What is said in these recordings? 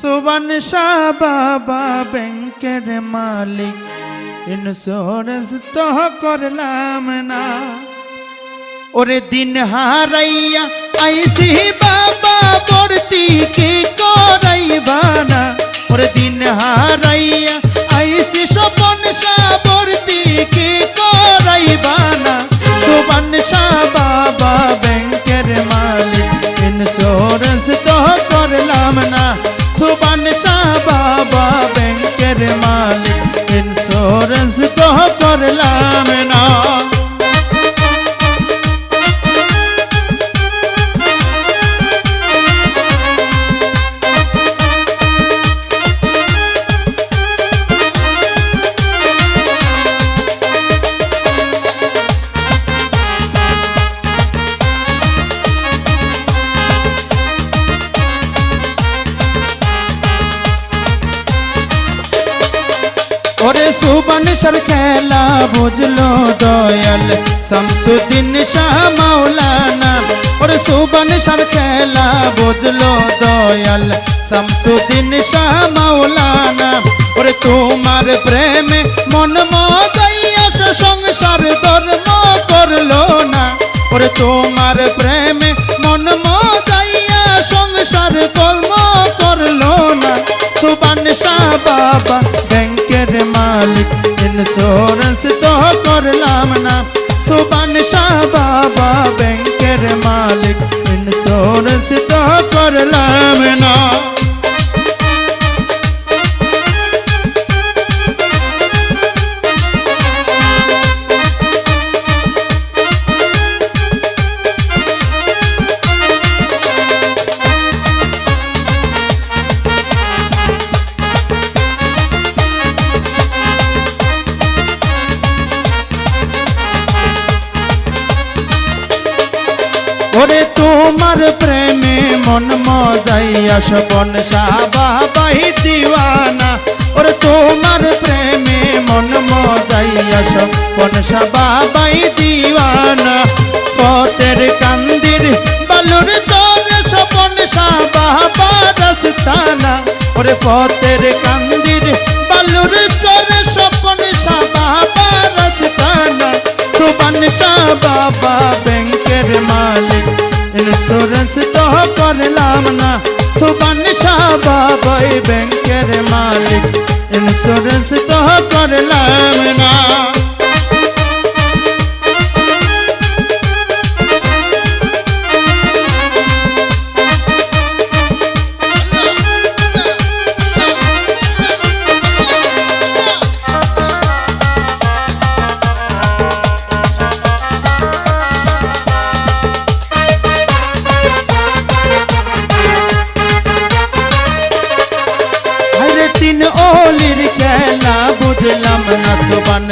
সুবান শাহ বাবা ব্যাংকের মালিক। ইন্স্যুরেন্স তো করলাম না। ওরে দিন হারাইয়া আইসি বাবা, ভর্তি কি করাইবা না? ওরে দিন হারাইয়া আইসি স্বপন শাহ ওরে সুবনেশ্বর খেলা বুঝলো দয়াল। শামসুদ্দিন শাহ মাওলানা, ওরে সুবনেশ্বর খেলা বুঝলো দয়াল। শামসুদ্দিন শাহ মাওলানা, ওরে তোমার প্রেমে মন মজাইয়া সংসার ধর্ম করল না। ওরে তোমার প্রেমে মন মজাইয়া সংসার কর্ম করল না। সুবান শাহ বাবা মালিক ইন্স্যুরেন্স তো করলাম না। সুবান শাহ বাবা ব্যাংকের মালিক ইন্স্যুরেন্স তো করলাম না। তোমার প্রেমে মন মজাইয়া সপন সাবাবাই দিওয়ানা। ওরে তোমার প্রেমে মন মজাইয়া সপন সাবাবাই দিওয়ানা। পথের কান্দির বালুর চরে সপন সাবাবা রাস্তানা ওরে পথের কান্দির বালুর চরে সপন সাবাবা রাস্তানা সুবান শাহ বাবা ব্যাংকের মালিক ইন্স্যুরেন্স তো করলাম না। সুবান শাহ বাবা এই ব্যাংকের মালিক। ইন্স্যুরেন্স তো করলাম না। সুবান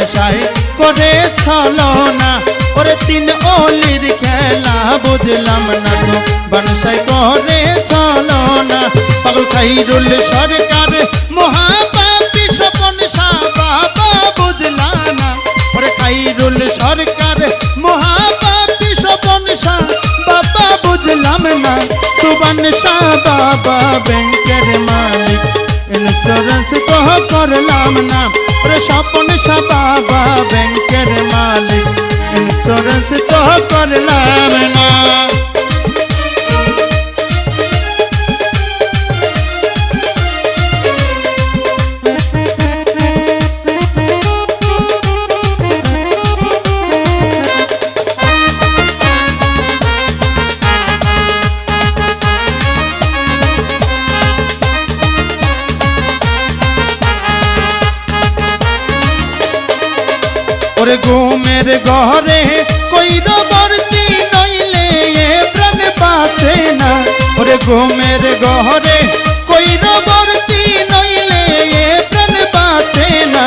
করে ছলো না। ওরে তিন ওলির খেলা বুঝলাম না সুবান শাহে করে ছলো না। পাগল খাইরুল সরকার মহাপাপি স্বপন শাহ বাবা বুঝলাম না। ওরে খাইরুল সরকার মহাপাপি স্বপন শাহ বাবা বুঝলাম না। সুবান শাহ বাবা ব্যাংকের মালিক ইন্স্যুরেন্স তো করলাম না। ওরে স্বপন বাবা ব্যাংকের মালিক। ইন্স্যুরেন্স তো করলাম না। ওরে ঘুমের ঘরে কইর বর্তি নইলে এ প্রাণ বাঁচে না। ওরে ঘুমের ঘরে কইর বর্তি নইলে এ প্রাণ বাঁচে না।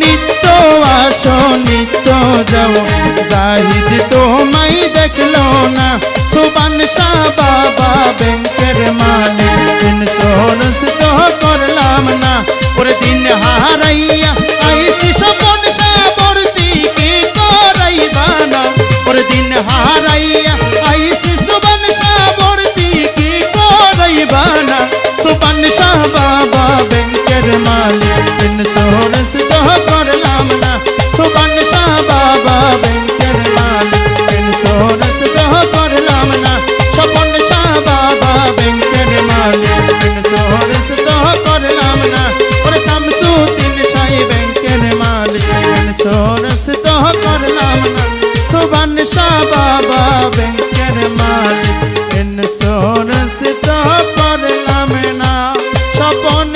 নিত্য আসো, নিত্য যাও, জাহিদ তোমায় দেখল না। সুবান শাহ বাবা ব্যাংকের মালিক ইন্স্যুরেন্স তো করলাম না। ওরে দিন হারাইয়া শাহ বাবা ব্যাংকের মালিক এন সোর সিতা পারলাম না স্বপন